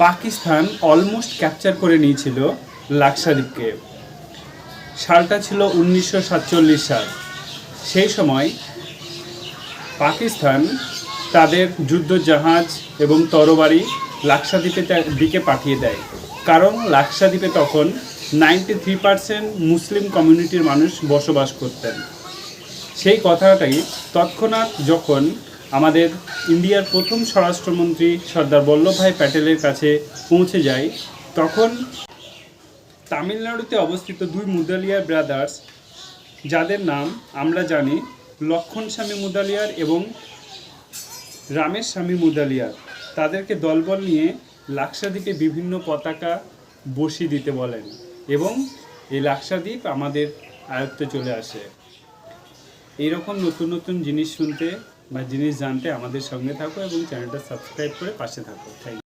Pakistan almost capture করে নিয়েছিল লাক্ষাদ্বীপকে সালটা ছিল উনিশশো সাতচল্লিশ সাল। সেই সময় পাকিস্তান তাদের যুদ্ধ জাহাজ এবং তরবারি লাক্ষাদ্বীপে তা- দিকে পাঠিয়ে দেয়। কারণ লাক্ষাদ্বীপে তখন নাইনটি থ্রি পার্সেন্ট মুসলিম কমিউনিটির মানুষ বসবাস করতেন। সেই কথাটাই তৎক্ষণাৎ যখন আমাদের ইন্ডিয়ার প্রথম স্বরাষ্ট্রমন্ত্রী সর্দার বল্লভভাই প্যাটেলের কাছে পৌঁছে যায়। তখন তামিলনাড়ুতে অবস্থিত দুই মুদালিয়ার ব্রাদার্স, যাদের নাম আমরা জানি লক্ষণ স্বামী মুদালিয়ার এবং রামের স্বামী মুদালিয়ার। তাদেরকে দলবল নিয়ে লাক্ষাদ্বীপে বিভিন্ন পতাকা বসিয়ে দিতে বলেন এবং এই লাক্ষাদ্বীপ আমাদের আয়ত্তে চলে আসে। এইরকম নতুন নতুন জিনিস শুনতে বা জিনিস জানতে আমাদের সঙ্গে থাকো এবং চ্যানেলটা সাবস্ক্রাইব করে পাশে থাকো। থ্যাংক